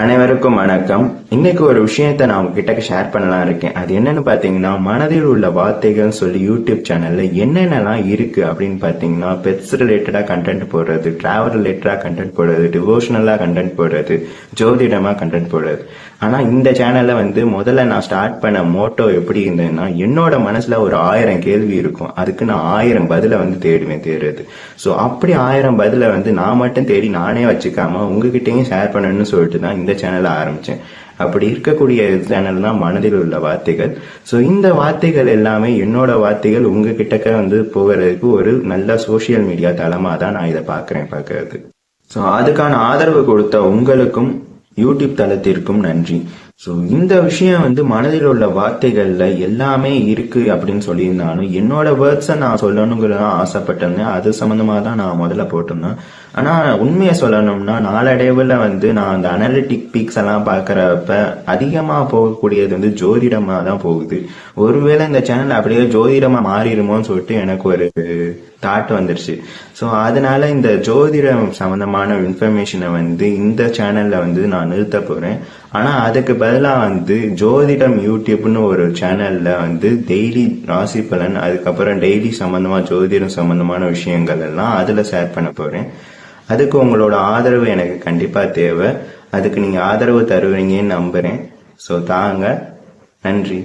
அனைவருக்கும் வணக்கம். இன்னைக்கு ஒரு விஷயத்த நான் உங்ககிட்ட ஷேர் பண்ணலாம் இருக்கேன். அது என்னன்னு பாத்தீங்கன்னா மனதில் உள்ள வார்த்தைகள் சொல்லி யூடியூப் சேனல்ல என்னென்னலாம் இருக்கு அப்படின்னு பாத்தீங்கன்னா பெட்ஸ் ரிலேட்டடா கண்டென்ட் போடுறது டிராவல் ரிலேட்டடா கண்டென்ட் போடுறது டிவோஷனலா கண்டென்ட் போடுறது ஜோதிடமா கண்டென்ட் போடுறது. ஆனா இந்த சேனல்ல வந்து முதல்ல நான் ஸ்டார்ட் பண்ண மோட்டோ எப்படி இருந்ததுன்னா என்னோட மனசுல ஒரு ஆயிரம் கேள்வி இருக்கும். அதுக்கு நான் ஆயிரம் பதில வந்து தேடுவேன் தேடுறது. ஸோ அப்படி ஆயிரம் பதில வந்து நான் மட்டும் தேடி நானே வச்சுக்காம உங்ககிட்டயும் ஷேர் பண்ணணும்னு சொல்லிட்டு தான் இந்த சேனலை ஆரம்பித்தேன் அப்படி இருக்கக்கூடிய சேனல் தான் மனதில் உள்ள வார்த்தைகள். ஸோ இந்த வார்த்தைகள் எல்லாமே என்னோட வார்த்தைகள் உங்ககிட்டக்க வந்து போகிறதுக்கு ஒரு நல்ல சோஷியல் மீடியா தளமாக தான் நான் இதை பார்க்குறேன் பார்க்கறது ஸோ அதுக்கான ஆதரவு கொடுத்த உங்களுக்கும் யூடியூப் தளத்திற்கும் நன்றி. ஸோ இந்த விஷயம் வந்து மனதில் உள்ள வார்த்தைகளில் எல்லாமே இருக்கு அப்படின்னு சொல்லியிருந்தாலும் என்னோட வேர்ட்ஸை நான் சொல்லணுங்கிறத ஆசைப்பட்டிருந்தேன் அது சம்மந்தமாக தான் நான் முதல்ல போட்டிருந்தேன். ஆனால் உண்மையை சொல்லணும்னா நாளடைவில் வந்து நான் அந்த அனலிட்டிக் பீக்ஸ் எல்லாம் பார்க்குறப்ப அதிகமாக போகக்கூடியது வந்து ஜோதிடமாக தான் போகுது. ஒருவேளை இந்த சேனல் அப்படியே ஜோதிடமாக மாறிடுமோன்னு சொல்லிட்டு எனக்கு ஒரு தாட் வந்துருச்சு. ஸோ அதனால இந்த ஜோதிடம் சம்மந்தமான இன்ஃபர்மேஷனை வந்து இந்த சேனலில் வந்து நான் நிறுத்த போகிறேன் ஆனால் அதுக்கு பதிலாக வந்து ஜோதிடம் யூடியூப்னு ஒரு சேனலில் வந்து டெய்லி ராசி பலன் அதுக்கப்புறம் டெய்லி சம்மந்தமாக ஜோதிடம் சம்மந்தமான விஷயங்கள் எல்லாம் அதில் ஷேர் பண்ண போகிறேன் அதுக்கு உங்களோட ஆதரவு எனக்கு கண்டிப்பாக தேவை. அதுக்கு நீங்கள் ஆதரவு தருவீங்கன்னு நம்புகிறேன் ஸோ தாங்க. நன்றி.